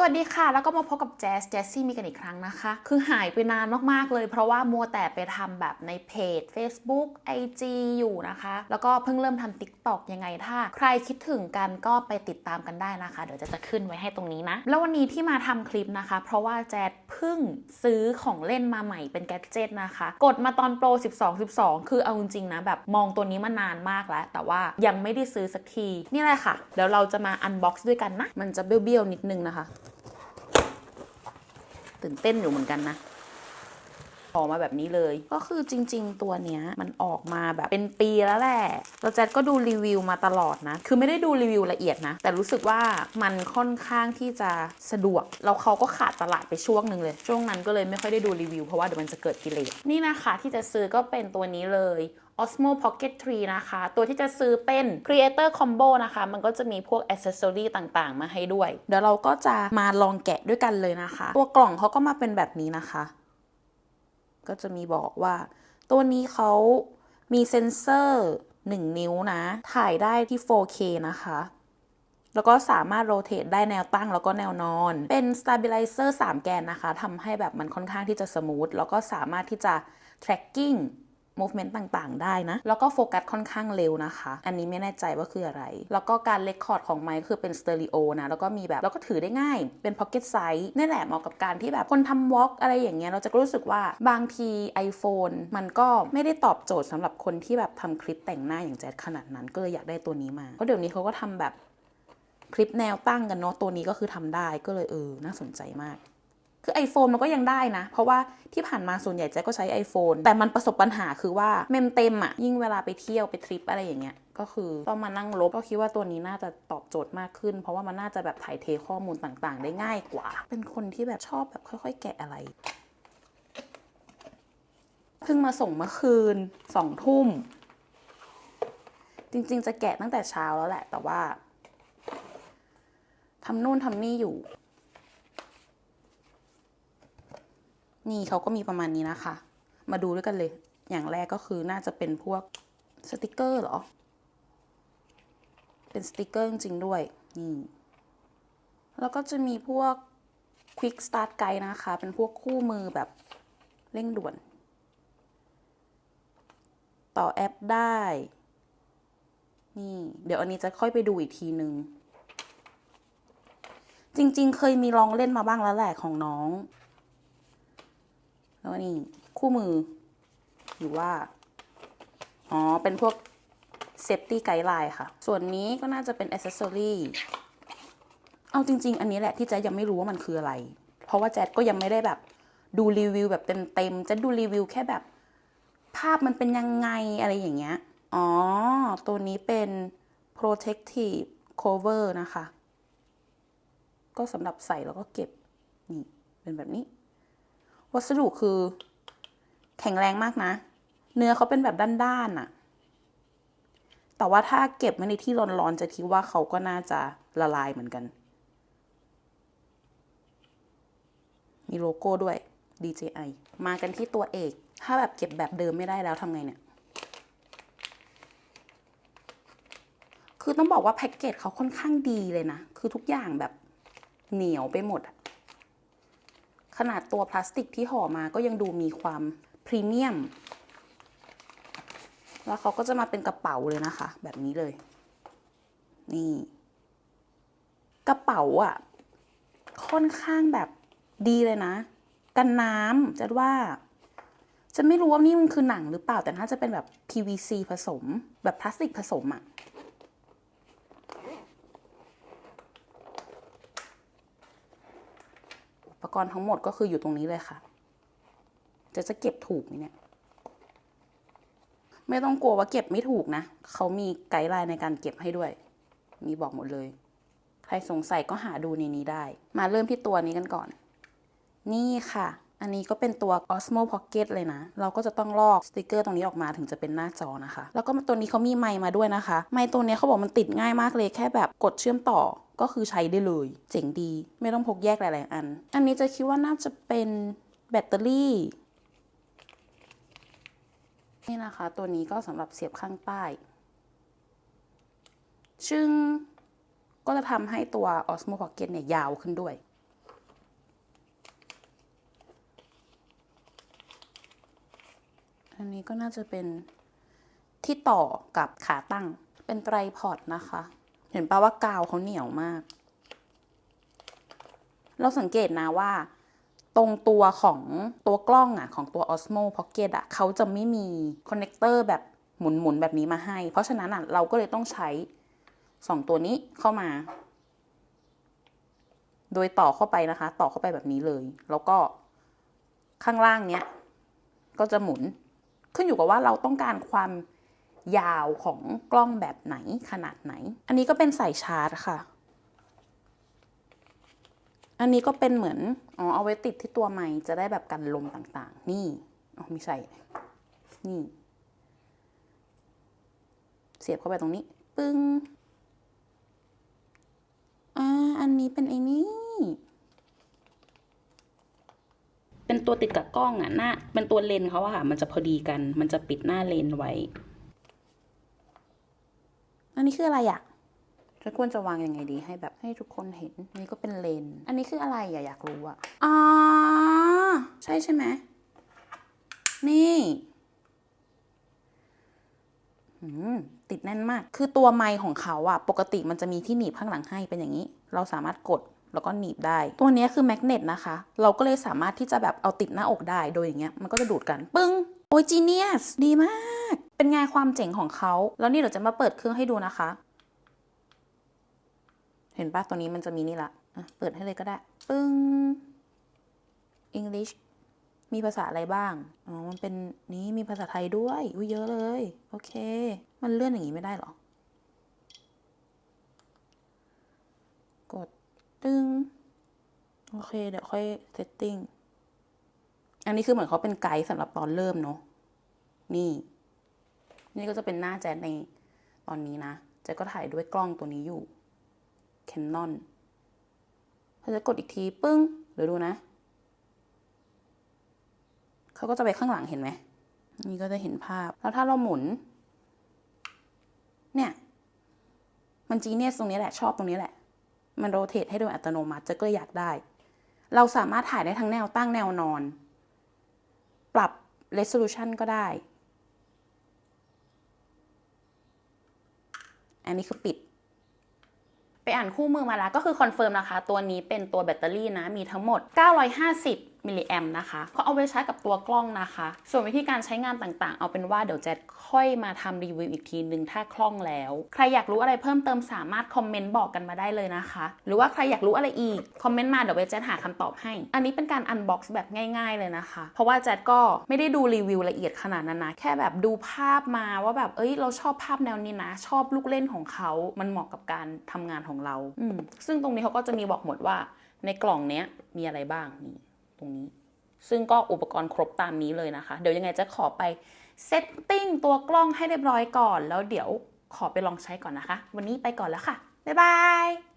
สวัสดีค่ะ แล้วก็มาพบกับแจสแจสซี่มีกันอีกครั้งนะคะ คือหายไปนานมาก ๆ เลย เพราะว่ามัวแต่ไปทำแบบในเพจ Facebook IG อยู่นะคะ แล้วก็เพิ่งเริ่มทำ TikTok ยังไงถ้า ใครคิดถึงกันก็ไปติดตามกันได้นะคะ เดี๋ยวจะจะขึ้นไว้ให้ตรงนี้นะ แล้ววันนี้ที่มาทำคลิปนะคะ เพราะว่าแจสเพิ่งซื้อของเล่นมาใหม่เป็นแกดเจิตนะคะ กดมาตอนโปร 12 12 คือเอาจริงๆนะแบบมองตัวนี้มานานมากแล้ว แต่ว่ายังไม่ได้ซื้อสักที นี่แหละค่ะ เดี๋ยวเราจะมาอันบ็อกซ์ด้วยกันนะ มันจะเบี้ยวๆนิดนึงนะคะ ตื่นเต้นอยู่เหมือนกันนะ ออกมาแบบนี้เลย ก็คือจริง ๆ ตัวเนี้ยมันออกมาแบบเป็นปีแล้วแหละแล้วแจ็ดก็ดูรีวิวมาตลอดนะ คือไม่ได้ดูรีวิวละเอียดนะ แต่รู้สึกว่ามันค่อนข้างที่จะสะดวกแล้วเขาก็ขาดตลาดไปช่วงหนึ่งเลย ช่วงนั้นก็เลยไม่ค่อยได้ดูรีวิวเพราะว่าเดี๋ยวมันจะเกิดกิเลส นี่นะคะที่จะซื้อก็เป็นตัวนี้เลย Osmo Pocket 3 นะคะ ตัวที่จะซื้อเป็น Creator Combo นะคะ มันก็จะมีพวก Accessory ต่างๆ มาให้ด้วย เดี๋ยวเราก็จะมาลองแกะด้วยกันเลยนะคะ ตัวกล่องเขาก็มาเป็นแบบนี้นะคะ ก็จะมีบอกว่า ตัวนี้เขามีเซ็นเซอร์ 1 นิ้วนะ ถ่ายได้ที่ 4K นะคะ แล้วก็สามารถโรเตทได้แนวตั้งแล้วก็แนวนอน เป็น stabilizer 3 แกนนะคะทำให้แบบมันค่อนข้างที่จะสมูทแล้วก็สามารถที่จะ tracking movement ต่างๆ ได้นะ แล้วก็โฟกัสค่อนข้างเร็วนะคะ อันนี้ไม่แน่ใจว่าคืออะไร แล้วก็การเลคคอร์ดของไมค์คือเป็นสเตอริโอนะ แล้วก็มีแบบ แล้วก็ถือได้ง่าย เป็นพ็อกเก็ตไซส์นี่แหละเหมาะกับการที่แบบคนทำวอล์กอะไรอย่างเงี้ย เราจะรู้สึกว่าบางที iPhone มันก็ไม่ได้ตอบโจทย์สำหรับคนที่แบบทำคลิปแต่งหน้าอย่างแจ๊ดขนาดนั้น ก็เลยอยากได้ตัวนี้มา เพราะเดี๋ยวนี้เขาก็ทำแบบคลิปแนวตั้งกันเนาะ ตัวนี้ก็คือทำได้ ก็เลยเออ น่าสนใจมาก คือ iPhone มันก็ยังได้นะ เพราะว่าที่ผ่านมาส่วนใหญ่แจ๊กก็ใช้ iPhone แต่มันประสบปัญหาคือว่าเมมเต็มอะยิ่งเวลาไปเที่ยวไปทริปอะไรอย่างเงี้ยก็คือต้องมานั่งลบก็คิดว่าตัวนี้น่าจะตอบโจทย์มากขึ้น เพราะว่ามันน่าจะแบบถ่ายเทข้อมูลต่างๆ ได้ง่ายกว่า เป็นคนที่แบบชอบแบบค่อย ๆ แกะอะไรเพิ่งมาส่งเมื่อคืนสองทุ่ม จริง ๆ จะแกะตั้งแต่เช้าแล้วแหละ แต่ว่าทำนู่นทำนี่อยู่ นี่เขาก็มีประมาณนี้นะคะ มาดูด้วยกันเลย อย่างแรกก็คือน่าจะเป็นพวกสติกเกอร์หรอ เป็นสติกเกอร์จริงๆด้วย นี่ แล้วก็จะมีพวก Quick Start Guide นะคะ เป็นพวกคู่มือแบบเร่งด่วน ต่อแอปได้ นี่ เดี๋ยวอันนี้จะค่อยไปดูอีกทีนึง จริงๆ เคยมีลองเล่นมาบ้างแล้วแหละของน้อง แล้วนี่คู่มือ หรือว่า อ๋อ เป็นพวกเซฟตี้ไกด์ไลน์ค่ะ ส่วนนี้ก็น่าจะเป็นอ c เซอรี่เอาจริง ๆ อันนี้แหละที่แจ๊ยังไม่รู้ว่ามันคืออะไร เพราะว่าแจ๊ก็ยังไม่ได้แบบดูรีวิวแบบเต็มๆแจ๊ดดูรีวิวแค่แบบ ภาพมันเป็นยังไงอะไรอย่างเงี้ย อ๋อ ตัวนี้เป็น protective cover นะคะ ก็สำหรับใส่แล้วก็เก็บ นี่ เป็นแบบนี้ วัสดุคือ แข็งแรงมากนะ เนื้อเขาเป็นแบบด้านๆน่ะแต่ว่าถ้าเก็บไว้ในที่ร้อนๆจะคิดว่าเขาก็น่าจะละลายเหมือนกัน มีโลโก้ด้วย DJI มากันที่ตัวเอก ถ้าแบบเก็บแบบเดิมไม่ได้แล้วทำไงเนี่ย คือต้องบอกว่าแพ็กเกจเขาค่อนข้างดีเลยนะ คือทุกอย่างแบบเหนียวไปหมดอะ ขนาดตัวพลาสติกที่ห่อมาก็ยังดูมีความพรีเมียม แล้วเขาก็จะมาเป็นกระเป๋าเลยนะคะ แบบนี้เลย นี่ กระเป๋าอะ่ะ ค่อนข้างแบบดีเลยนะ กันน้ำจะว่าจะไม่รู้ว่านี่มันคือหนังหรือเปล่าแต่น่าจะเป็นแบบ PVC ผสม แบบพลาสติกผสมอะ่ะ ปกรณ์ทั้งหมดก็คืออยู่ตรงนี้เลยค่ะ จะจะเก็บถูกไหมเนี่ย ไม่ต้องกลัวว่าเก็บไม่ถูกนะ เขามีไกด์ไลน์ในการเก็บให้ด้วย มีบอกหมดเลย ใครสงสัยก็หาดูในนี้ได้ มาเริ่มที่ตัวนี้กันก่อน นี่ค่ะ อันนี้ก็เป็นตัว Osmo Pocket เลยนะ เราก็จะต้องลอกสติกเกอร์ตรงนี้ออกมาถึงจะเป็นหน้าจอนะคะ แล้วก็ตัวนี้เขามีไมค์มาด้วยนะคะ ไมค์ตัวนี้เขาบอกมันติดง่ายมากเลยแค่แบบกดเชื่อมต่อ ก็คือใช้ได้เลย เจ๋งดี ไม่ต้องพกแยกหลาย ๆ อัน อันนี้จะคิดว่าน่าจะเป็นแบตเตอรี่ นี่นะคะ ตัวนี้ก็สำหรับเสียบข้างใต้ซึ่งก็จะทำให้ตัว Osmo Pocket เนี่ยยาวขึ้นด้วย อันนี้ก็น่าจะเป็นที่ต่อกับขาตั้งเป็นไตรพอดนะคะ เห็นปะว่ากาวเขาเหนียวมาก เราสังเกตนะว่า ตรงตัวของตัวกล้องอะของตัว Osmo Pocket อะเขาจะไม่มีคอนเนคเตอร์แบบหมุนๆแบบนี้มาให้ เพราะฉะนั้นอะเราก็เลยต้องใช้สองตัวนี้เข้ามา โดยต่อเข้าไปนะคะ ต่อเข้าไปแบบนี้เลย แล้วก็ข้างล่างเนี้ยก็จะหมุน ขึ้นอยู่กับว่าเราต้องการความ ยาวของกล้องแบบไหนขนาดไหน อันนี้ก็เป็นสายชาร์จค่ะ อันนี้ก็เป็นเหมือนอ๋อเอาไว้ติดที่ตัวไม้จะได้แบบกันลมต่างๆ นี่อ๋อไม่ใช่ นี่ เสียบเข้าไปตรงนี้ ปึ้งอ่าอันนี้เป็นไอ้นี่เป็นตัวติดกับกล้องอะหน้าเป็นตัวเลนเขาอะค่ะ มันจะพอดีกัน มันจะปิดหน้าเลนไว้ อันนี้คืออะไรอะฉันควรจะวางยังไงดีให้แบบให้ทุกคนเห็นอันนี้ก็เป็นเลนส์อันนี้คืออะไรอะอยากรู้อะอ๋อ ใช่ใช่ไหม นี่อืมติดแน่นมาก คือตัวไมค์ของเขาอะปกติมันจะมีที่หนีบข้างหลังให้เป็นอย่างนี้ เราสามารถกดแล้วก็หนีบได้ ตัวเนี้ยคือแมกเนตนะคะ เราก็เลยสามารถที่จะแบบเอาติดหน้าอกได้ โดยอย่างเงี้ย มันก็จะดูดกัน ปึ้ง โอ้ยจีเนียส ดีมาก เป็นไงความเจ๋งของเขา แล้วนี่เดี๋ยวจะมาเปิดเครื่องให้ดูนะคะ เห็นปะตัวนี้มันจะมีนี่ละเปิดให้เลยก็ได้ ปึ้ง English มีภาษาอะไรบ้าง อ๋อ มันเป็นนี้มีภาษาไทยด้วย อุ้ยเยอะเลย โอเค มันเลื่อนอย่างนี้ไม่ได้หรอ กดตึงโอเค เดี๋ยวค่อย setting อันนี้คือเหมือนเขาเป็นไกด์สำหรับตอนเริ่มเนาะ นี่ นี่ก็จะเป็นหน้าแจ๊ดในตอนนี้นะแจ๊ดก็ถ่ายด้วยกล้องตัวนี้อยู่ Canon พอจะกดอีกทีปึ้งเดี๋ยวดูนะ เขาก็จะไปข้างหลังเห็นไหม นี่ก็จะเห็นภาพ แล้วถ้าเราหมุน เนี่ย มันจีเนียสตรงนี้แหละ ชอบตรงนี้แหละ มันโรเตทให้โดยอัตโนมัติจะก็อยากได้ เราสามารถถ่ายได้ทั้งแนวตั้งแนวนอน ปรับ resolution ก็ได้ อันนี้คือปิด ไปอ่านคู่มือมาแล้วก็คือคอนเฟิร์มนะคะ ตัวนี้เป็นตัวแบตเตอรี่นะ มีทั้งหมด 950 มิลลิแอมนะคะเขาเอาไว้ใช้กับตัวกล้องนะคะ ส่วนวิธีการใช้งานต่างๆ เอาเป็นว่าเดี๋ยวแจดค่อยมาทำรีวิวอีกทีหนึ่งถ้าคล่องแล้ว ใครอยากรู้อะไรเพิ่มเติมสามารถคอมเมนต์บอกกันมาได้เลยนะคะ หรือว่าใครอยากรู้อะไรอีกคอมเมนต์มาเดี๋ยวแจดหาคำตอบให้ อันนี้เป็นการอันบ็อกซ์แบบง่าย ๆเลยนะคะ เพราะว่าแจดก็ไม่ได้ดูรีวิวละเอียดขนาดนั้นนะแค่แบบดูภาพมาว่าแบบเอ้ยเราชอบภาพแนวนี้นะ ชอบลูกเล่นของเขา มันเหมาะกับการทำงานของเรา อืมซึ่งตรงนี้เขาก็จะมีบอกหมดว่าในกล่องเนี้ยมีอะไรบ้างนี่ ตรงนี้ ซึ่งก็อุปกรณ์ครบตามนี้เลยนะคะ เดี๋ยวยังไงจะขอไปเซตติ้งตัวกล้องให้เรียบร้อยก่อน แล้วเดี๋ยวขอไปลองใช้ก่อนนะคะ วันนี้ไปก่อนแล้วค่ะ บ๊ายบาย